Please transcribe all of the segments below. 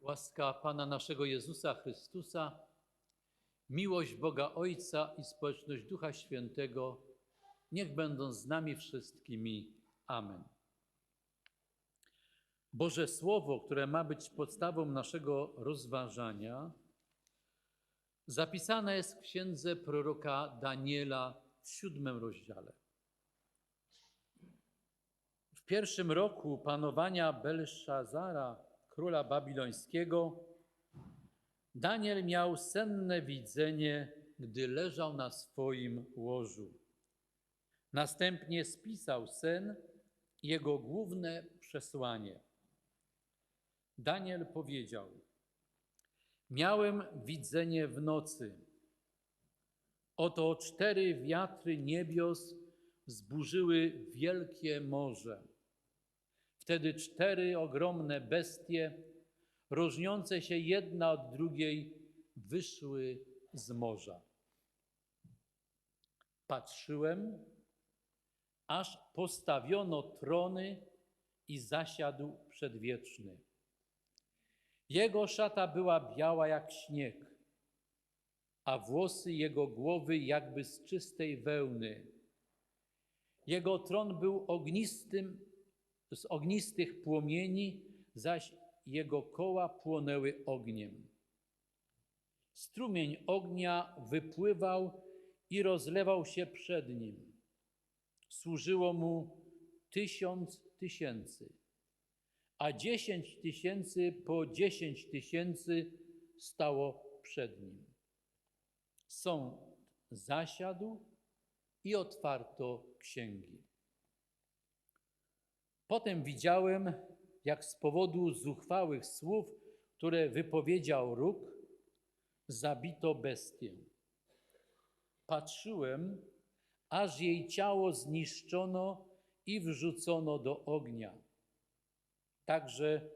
Łaska Pana naszego Jezusa Chrystusa, miłość Boga Ojca i społeczność Ducha Świętego niech będą z nami wszystkimi. Amen. Boże Słowo, które ma być podstawą naszego rozważania, zapisane jest w księdze proroka Daniela w siódmym rozdziale. W pierwszym roku panowania Belszazara, króla babilońskiego, Daniel miał senne widzenie, gdy leżał na swoim łożu. Następnie spisał sen jego główne przesłanie. Daniel powiedział: Miałem widzenie w nocy. Oto cztery wiatry niebios zburzyły wielkie morze. Wtedy cztery ogromne bestie, różniące się jedna od drugiej, wyszły z morza. Patrzyłem, aż postawiono trony i zasiadł przedwieczny. Jego szata była biała jak śnieg, a włosy jego głowy jakby z czystej wełny. Jego tron był ognistym, z ognistych płomieni, zaś jego koła płonęły ogniem. Strumień ognia wypływał i rozlewał się przed nim. Służyło mu tysiąc tysięcy, a dziesięć tysięcy po dziesięć tysięcy stało przed nim. Sąd zasiadł i otwarto księgi. Potem widziałem, jak z powodu zuchwałych słów, które wypowiedział róg, zabito bestię. Patrzyłem, aż jej ciało zniszczono i wrzucono do ognia. Także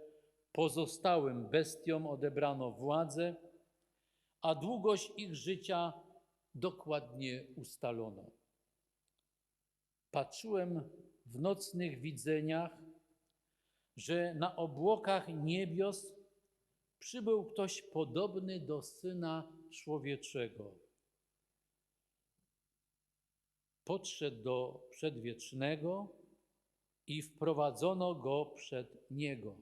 pozostałym bestiom odebrano władzę, a długość ich życia dokładnie ustalono. Patrzyłem w nocnych widzeniach, że na obłokach niebios przybył ktoś podobny do syna człowieczego. Podszedł do przedwiecznego i wprowadzono go przed niego.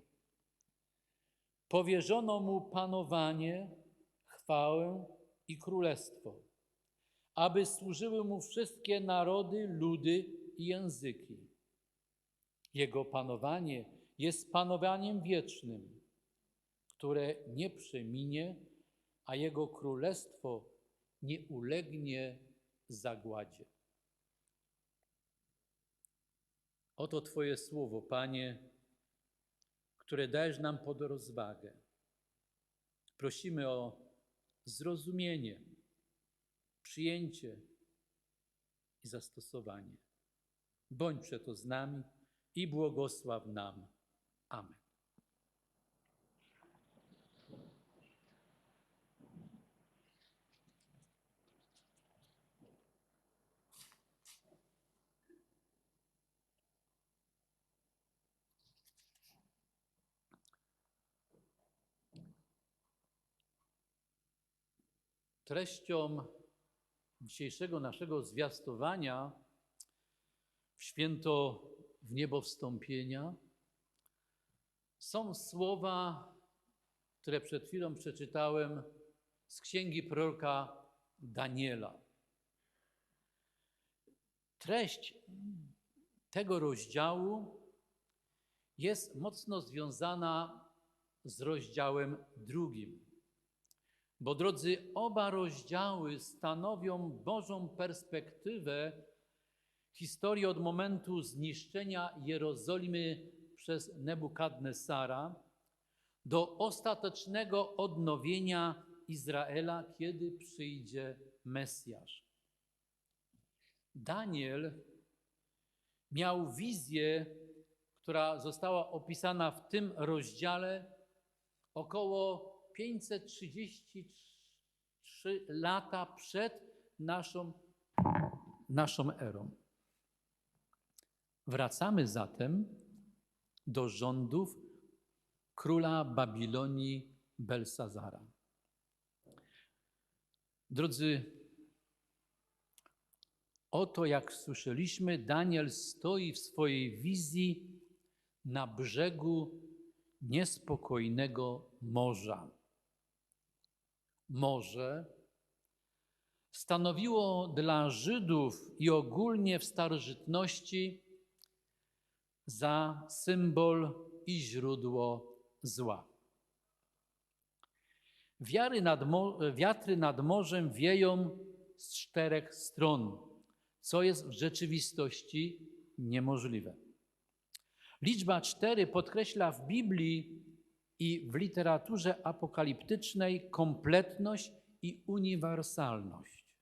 Powierzono mu panowanie, chwałę i królestwo, aby służyły mu wszystkie narody, ludy i języki. Jego panowanie jest panowaniem wiecznym, które nie przeminie, a jego królestwo nie ulegnie zagładzie. Oto Twoje słowo, Panie, które dajesz nam pod rozwagę. Prosimy o zrozumienie, przyjęcie i zastosowanie. Bądź przeto z nami i błogosław nam. Amen. Treścią dzisiejszego naszego zwiastowania w święto w niebo wstąpienia są słowa, które przed chwilą przeczytałem z księgi proroka Daniela. Treść tego rozdziału jest mocno związana z rozdziałem drugim. Bo drodzy, oba rozdziały stanowią Bożą perspektywę historii od momentu zniszczenia Jerozolimy przez Nebukadnesara do ostatecznego odnowienia Izraela, kiedy przyjdzie Mesjasz. Daniel miał wizję, która została opisana w tym rozdziale około 533 lata przed naszą, naszą erą. Wracamy zatem do rządów króla Babilonii Belsazara. Drodzy, oto jak słyszeliśmy, Daniel stoi w swojej wizji na brzegu niespokojnego morza. Morze stanowiło dla Żydów i ogólnie w starożytności za symbol i źródło zła. Nad wiatry nad morzem wieją z czterech stron, co jest w rzeczywistości niemożliwe. Liczba cztery podkreśla w Biblii i w literaturze apokaliptycznej kompletność i uniwersalność.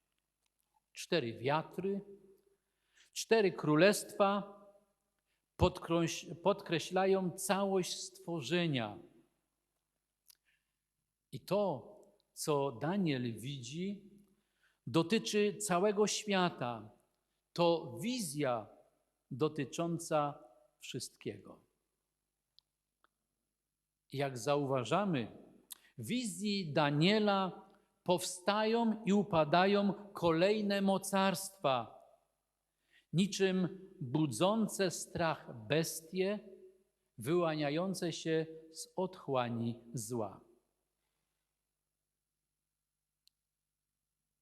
Cztery wiatry, cztery królestwa podkreślają całość stworzenia. I to, co Daniel widzi, dotyczy całego świata. To wizja dotycząca wszystkiego. Jak zauważamy, wizji Daniela powstają i upadają kolejne mocarstwa, niczym budzące strach bestie, wyłaniające się z otchłani zła.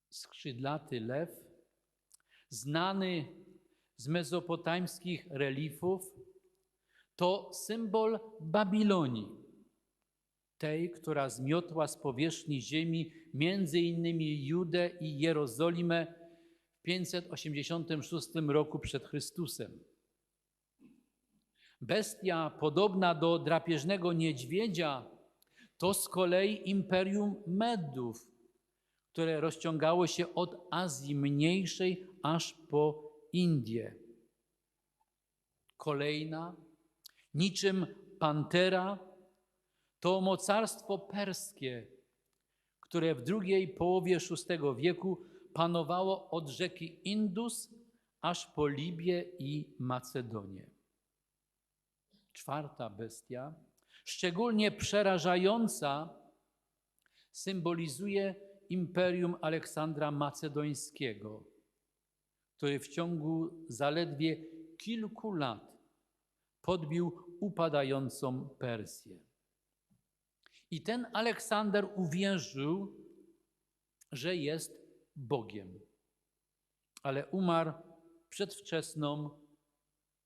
Skrzydlaty lew, znany z mezopotamskich reliefów, to symbol Babilonii, tej, która zmiotła z powierzchni ziemi między innymi Judę i Jerozolimę w 586 roku przed Chrystusem. Bestia podobna do drapieżnego niedźwiedzia to z kolei imperium Medów, które rozciągało się od Azji Mniejszej aż po Indię. Kolejna, niczym pantera, to mocarstwo perskie, które w drugiej połowie VI wieku panowało od rzeki Indus aż po Libię i Macedonię. Czwarta bestia, szczególnie przerażająca, symbolizuje imperium Aleksandra Macedońskiego, który w ciągu zaledwie kilku lat podbił upadającą Persję. I ten Aleksander uwierzył, że jest Bogiem, ale umarł przedwczesną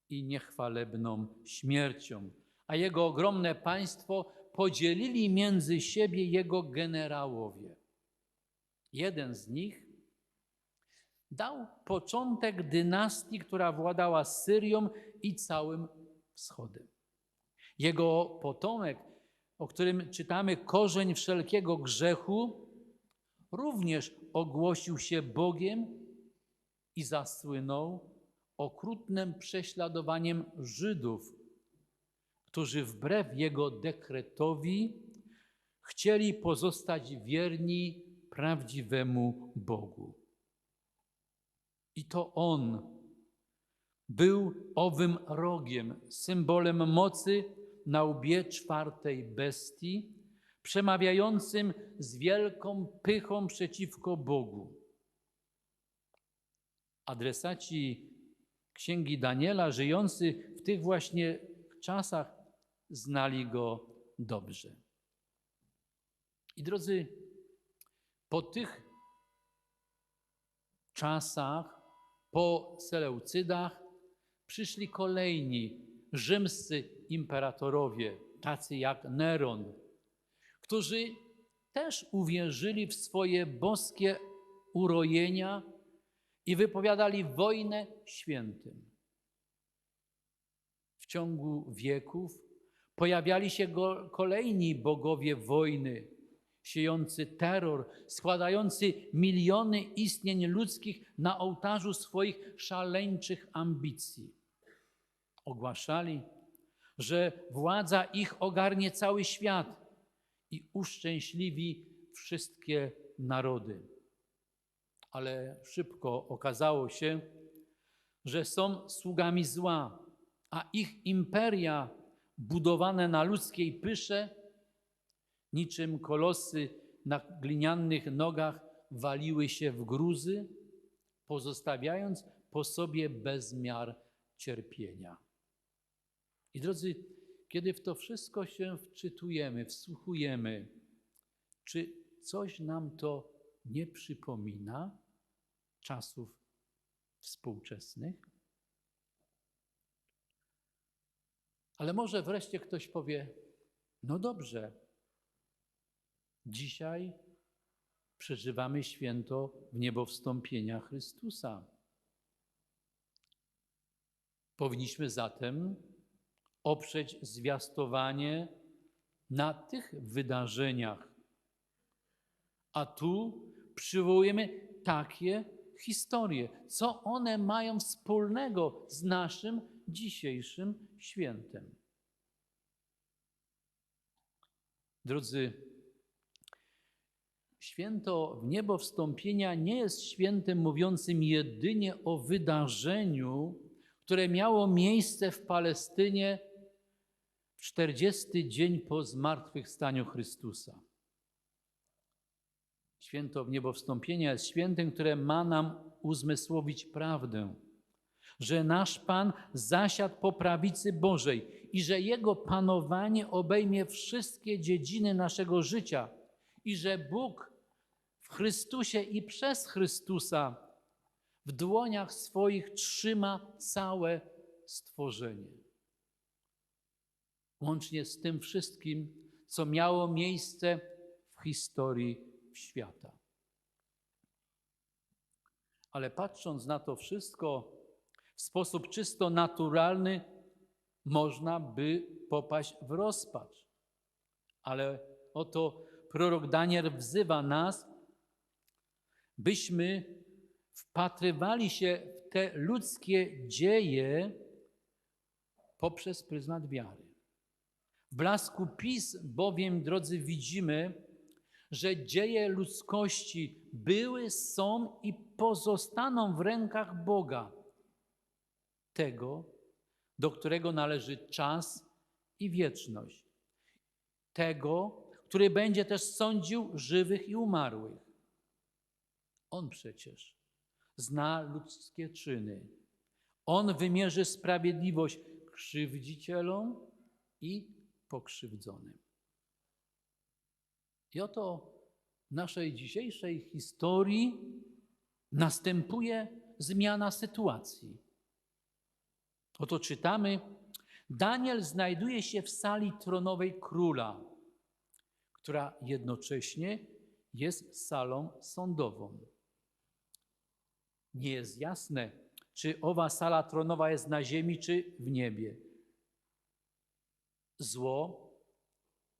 i niechwalebną śmiercią, a jego ogromne państwo podzielili między siebie jego generałowie. Jeden z nich dał początek dynastii, która władała Syrią i całym wschodem. Jego potomek o którym czytamy korzeń wszelkiego grzechu, również ogłosił się Bogiem i zasłynął okrutnym prześladowaniem Żydów, którzy wbrew jego dekretowi chcieli pozostać wierni prawdziwemu Bogu. I to On był owym rogiem, symbolem mocy na łbie czwartej bestii, przemawiającym z wielką pychą przeciwko Bogu. Adresaci księgi Daniela, żyjący w tych właśnie czasach, znali go dobrze. I drodzy, po tych czasach, po Seleucydach, przyszli kolejni rzymscy imperatorowie, tacy jak Neron, którzy też uwierzyli w swoje boskie urojenia i wypowiadali wojnę świętym. W ciągu wieków pojawiali się kolejni bogowie wojny, siejący terror, składający miliony istnień ludzkich na ołtarzu swoich szaleńczych ambicji. Ogłaszali, że władza ich ogarnie cały świat i uszczęśliwi wszystkie narody. Ale szybko okazało się, że są sługami zła, a ich imperia budowane na ludzkiej pysze niczym kolosy na glinianych nogach waliły się w gruzy, pozostawiając po sobie bezmiar cierpienia. I drodzy, kiedy w to wszystko się wczytujemy, wsłuchujemy, czy coś nam to nie przypomina czasów współczesnych? Ale może wreszcie ktoś powie: No dobrze, dzisiaj przeżywamy święto w niebo wstąpienia Chrystusa. Powinniśmy zatem oprzeć zwiastowanie na tych wydarzeniach. A tu przywołujemy takie historie. Co one mają wspólnego z naszym dzisiejszym świętem? Drodzy, święto w niebo wstąpienia nie jest świętem mówiącym jedynie o wydarzeniu, które miało miejsce w Palestynie 40 dzień po zmartwychwstaniu Chrystusa. Święto w niebo wstąpienia jest świętem, które ma nam uzmysłowić prawdę, że nasz Pan zasiadł po prawicy Bożej i że Jego panowanie obejmie wszystkie dziedziny naszego życia i że Bóg w Chrystusie i przez Chrystusa w dłoniach swoich trzyma całe stworzenie. Łącznie z tym wszystkim, co miało miejsce w historii świata. Ale patrząc na to wszystko w sposób czysto naturalny, można by popaść w rozpacz. Ale oto prorok Daniel wzywa nas, byśmy wpatrywali się w te ludzkie dzieje poprzez pryzmat wiary. W blasku PiS bowiem, drodzy, widzimy, że dzieje ludzkości były, są i pozostaną w rękach Boga, tego, do którego należy czas i wieczność, tego, który będzie też sądził żywych i umarłych. On przecież zna ludzkie czyny. On wymierzy sprawiedliwość krzywdzicielom i pokrzywdzonym. I oto w naszej dzisiejszej historii następuje zmiana sytuacji. Oto czytamy, Daniel znajduje się w sali tronowej króla, która jednocześnie jest salą sądową. Nie jest jasne, czy owa sala tronowa jest na ziemi, czy w niebie. Zło,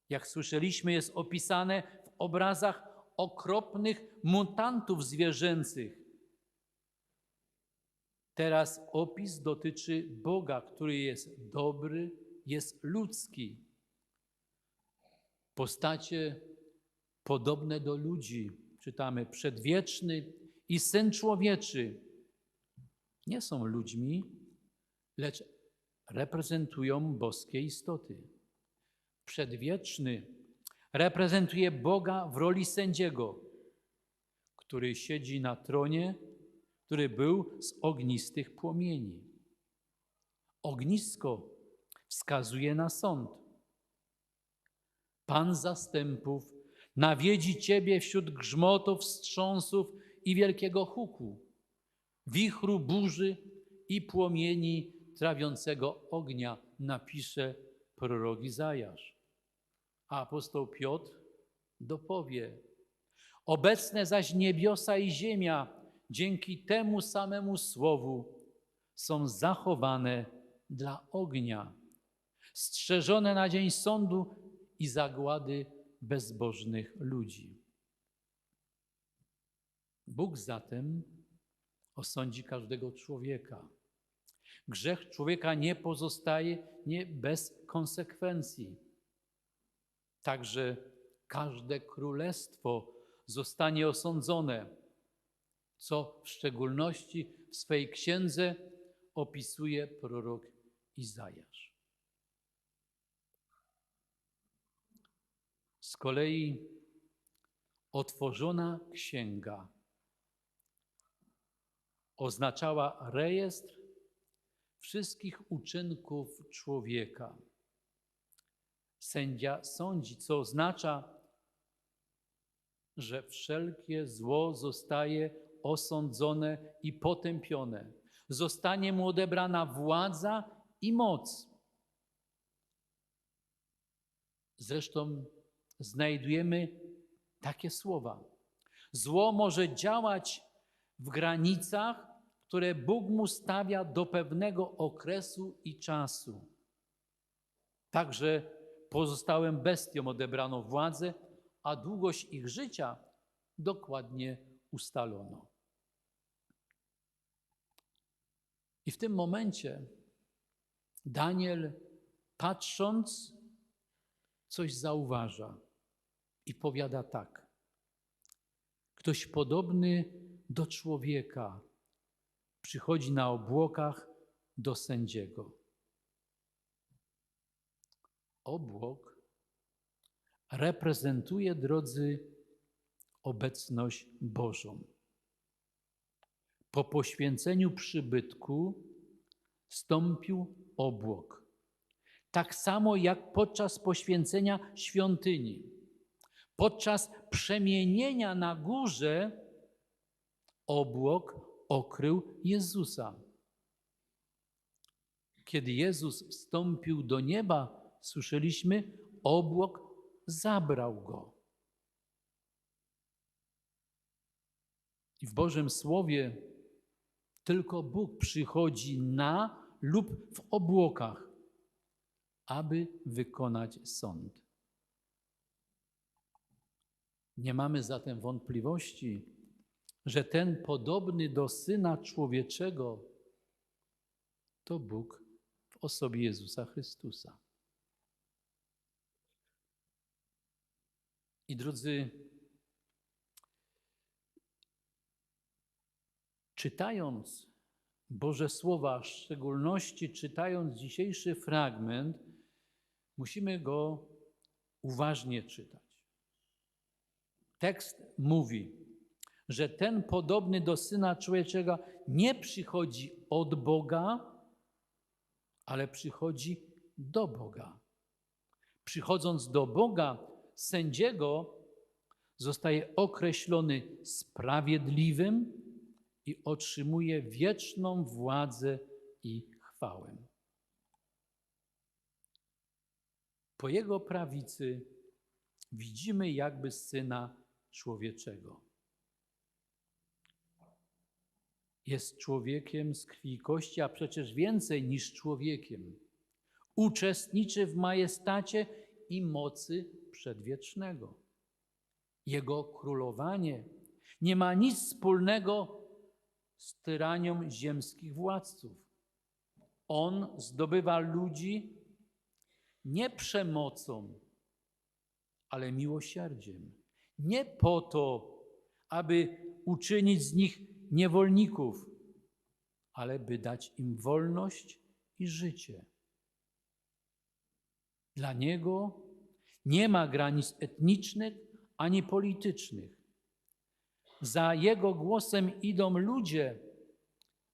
jak słyszeliśmy, jest opisane w obrazach okropnych mutantów zwierzęcych. Teraz opis dotyczy Boga, który jest dobry, jest ludzki. Postacie podobne do ludzi, czytamy, przedwieczny i Syn Człowieczy nie są ludźmi, lecz reprezentują boskie istoty. Przedwieczny reprezentuje Boga w roli sędziego, który siedzi na tronie, który był z ognistych płomieni. Ognisko wskazuje na sąd. Pan zastępów nawiedzi ciebie wśród grzmotów, wstrząsów i wielkiego huku, wichru burzy i płomieni trawiącego ognia, napisze prorok Izajasz. A apostoł Piotr dopowie, obecne zaś niebiosa i ziemia dzięki temu samemu słowu są zachowane dla ognia, strzeżone na dzień sądu i zagłady bezbożnych ludzi. Bóg zatem osądzi każdego człowieka. Grzech człowieka nie pozostaje nie bez konsekwencji. Także każde królestwo zostanie osądzone, co w szczególności w swej księdze opisuje prorok Izajasz. Z kolei otworzona księga oznaczała rejestr wszystkich uczynków człowieka. Sędzia sądzi, co oznacza, że wszelkie zło zostaje osądzone i potępione. Zostanie mu odebrana władza i moc. Zresztą znajdujemy takie słowa. Zło może działać w granicach, które Bóg mu stawia do pewnego okresu i czasu. Także pozostałym bestiom odebrano władzę, a długość ich życia dokładnie ustalono. I w tym momencie Daniel, patrząc, coś zauważa i powiada tak. Ktoś podobny do człowieka przychodzi na obłokach do sędziego. Obłok reprezentuje, drodzy, obecność Bożą. Po poświęceniu przybytku stąpił obłok. Tak samo jak podczas poświęcenia świątyni. Podczas przemienienia na górze obłok okrył Jezusa. Kiedy Jezus wstąpił do nieba, słyszeliśmy, obłok zabrał go. I w Bożym Słowie tylko Bóg przychodzi na lub w obłokach, aby wykonać sąd. Nie mamy zatem wątpliwości, że ten podobny do Syna Człowieczego to Bóg w osobie Jezusa Chrystusa. I drodzy, czytając Boże Słowa, w szczególności czytając dzisiejszy fragment, musimy go uważnie czytać. Tekst mówi, że ten podobny do Syna Człowieczego nie przychodzi od Boga, ale przychodzi do Boga. Przychodząc do Boga, sędziego zostaje określony sprawiedliwym i otrzymuje wieczną władzę i chwałę. Po jego prawicy widzimy jakby syna człowieczego. Jest człowiekiem z krwi i kości, a przecież więcej niż człowiekiem. Uczestniczy w majestacie i mocy przedwiecznego. Jego królowanie nie ma nic wspólnego z tyranią ziemskich władców. On zdobywa ludzi nie przemocą, ale miłosierdziem. Nie po to, aby uczynić z nich niewolników, ale by dać im wolność i życie. Dla Niego nie ma granic etnicznych ani politycznych. Za Jego głosem idą ludzie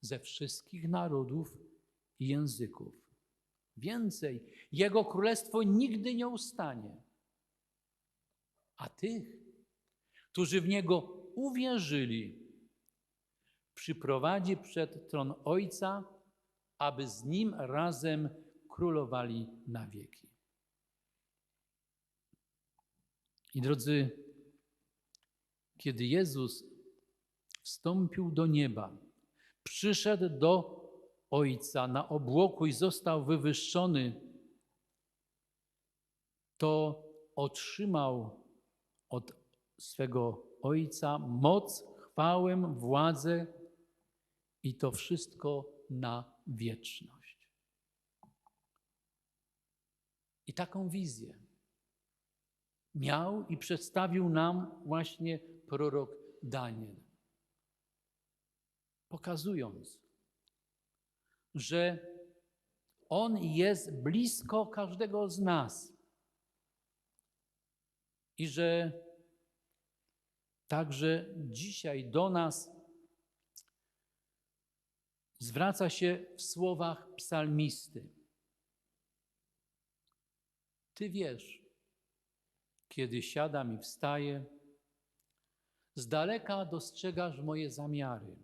ze wszystkich narodów i języków. Więcej, Jego królestwo nigdy nie ustanie. A tych, którzy w Niego uwierzyli, przyprowadzi przed tron Ojca, aby z Nim razem królowali na wieki. I drodzy, kiedy Jezus wstąpił do nieba, przyszedł do Ojca na obłoku i został wywyższony, to otrzymał od swego Ojca moc, chwałę, władzę i to wszystko na wieczność. I taką wizję miał i przedstawił nam właśnie prorok Daniel. Pokazując, że On jest blisko każdego z nas. i że także dzisiaj do nas zwraca się w słowach psalmisty. Ty wiesz, kiedy siadam i wstaję, z daleka dostrzegasz moje zamiary.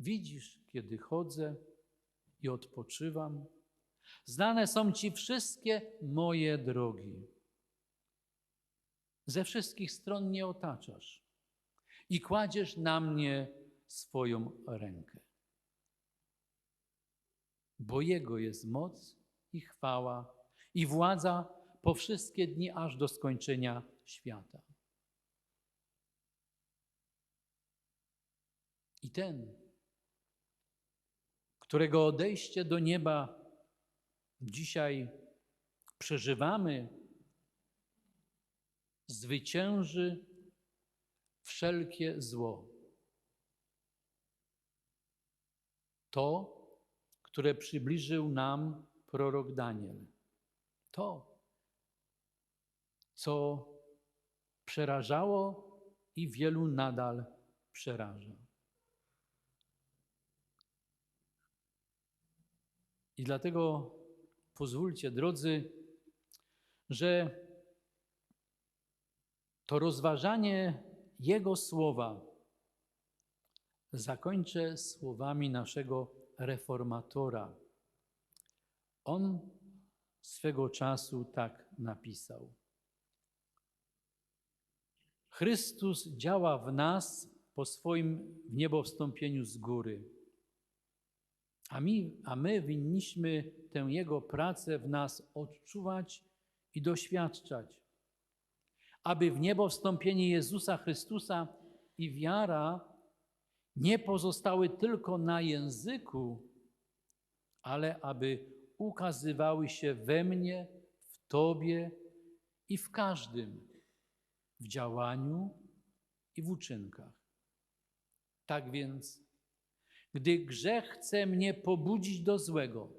Widzisz, kiedy chodzę i odpoczywam. Znane są Ci wszystkie moje drogi. Ze wszystkich stron mnie otaczasz i kładziesz na mnie swoją rękę. Bo Jego jest moc i chwała i władza po wszystkie dni aż do skończenia świata. I ten, którego odejście do nieba dzisiaj przeżywamy, zwycięży wszelkie zło. To, które przybliżył nam prorok Daniel. To, co przerażało i wielu nadal przeraża. I dlatego pozwólcie, drodzy, że to rozważanie Jego słowa zakończę słowami naszego reformatora. On swego czasu tak napisał. Chrystus działa w nas po swoim niebowstąpieniu z góry. A my, a my winniśmy tę Jego pracę w nas odczuwać i doświadczać, aby w niebowstąpienie Jezusa Chrystusa i wiara nie pozostały tylko na języku, ale aby ukazywały się we mnie, w Tobie i w każdym, w działaniu i w uczynkach. Tak więc, gdy grzech chce mnie pobudzić do złego,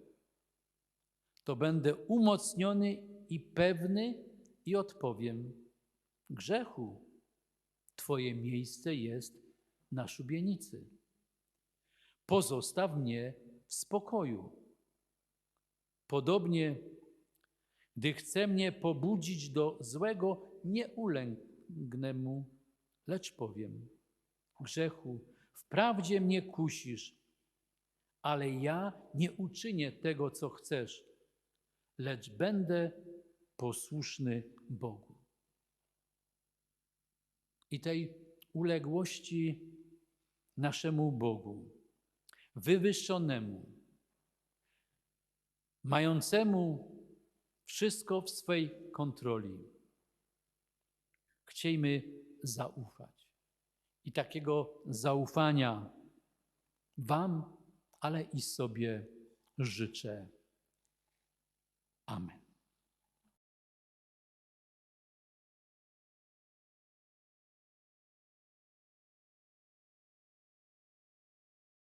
to będę umocniony i pewny i odpowiem: Grzechu, Twoje miejsce jest na szubienicy. Pozostaw mnie w spokoju. Podobnie, gdy chce mnie pobudzić do złego, nie ulęgnę mu, lecz powiem: Grzechu, wprawdzie mnie kusisz, ale ja nie uczynię tego, co chcesz, lecz będę posłuszny Bogu. I tej uległości naszemu Bogu, wywyższonemu, mającemu wszystko w swej kontroli. Chciejmy zaufać. I takiego zaufania Wam, ale i sobie życzę. Amen.